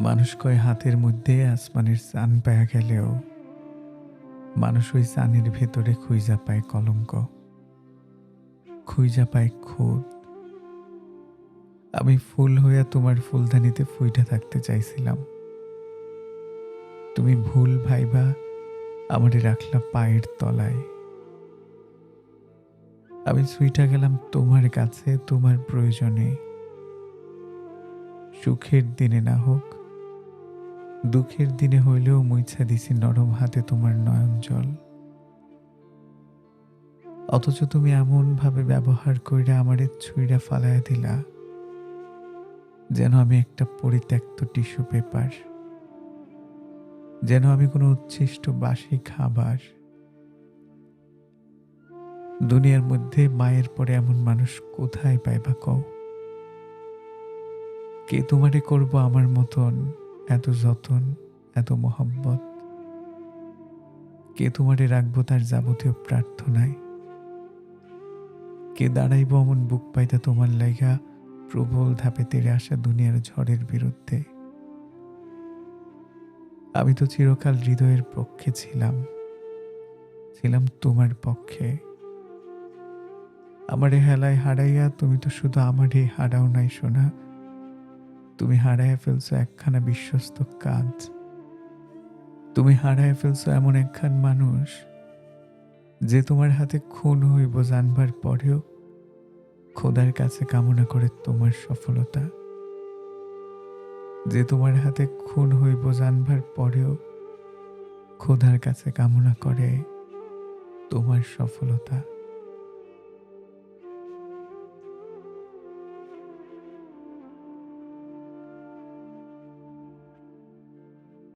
মানুষ কয় হাতের মধ্যে আসমানের চান পায়া গেলেও, মানুষ ওই চানের ভেতরে খুঁজা পায় কলঙ্ক, খুঁজা পায় খুদ আমি ফুল হইয়া তোমার ফুলদানিতে ফুইটা থাকতে চাইছিলাম। তুমি ভুল ভাইবা, আমারে রাখলা পায়ের তলায়। আমি সুইটা গেলাম তোমার কাছে, তোমার প্রয়োজনে। সুখের দিনে না হোক দুঃখের দিনে হইলেও মুইছা দিছি নরম হাতে তোমার নয়ন জল। অথচ তুমি এমন ভাবে ব্যবহার কইরা আমারে ছুঁইরা ফালাইয়া দিলা, যেন আমি একটা পরিত্যক্ত টিস্যু পেপার, যেন আমি কোনো উচ্ছিষ্ট বাসি খাবার। দুনিয়ার মধ্যে মায়ের পরে এমন মানুষ কোথায় পাইবা কও? কে তোমারে করব আমার মতন? এত যতন, এত মোহাম্মত কে তোমারে রাখব তার যাবতীয় প্রার্থনায়? কে দাঁড়াইব অমন বুক পাইতে তোমার লাইগা প্রবল ধাপে তেড়ে আসা দুনিয়ার ঝড়ের বিরুদ্ধে? আমি তো চিরকাল হৃদয়ের পক্ষে ছিলাম। ছিলাম তোমার পক্ষে। আমারে হেলায় হারাইয়া তুমি তো শুধু আমারই হারাও নাই শোনা তুমি হারাইয়া ফেলছো একখানা বিশ্বস্ত কাজ। তুমি হারাইয়া ফেলছো এমন একখান মানুষ যে তোমার হাতে খুন হইব জানবার পরেও খোদার কাছে কামনা করে তোমার সফলতা। যে তোমার হাতে খুন হইব জানবার পরেও খোদার কাছে কামনা করে তোমার সফলতা।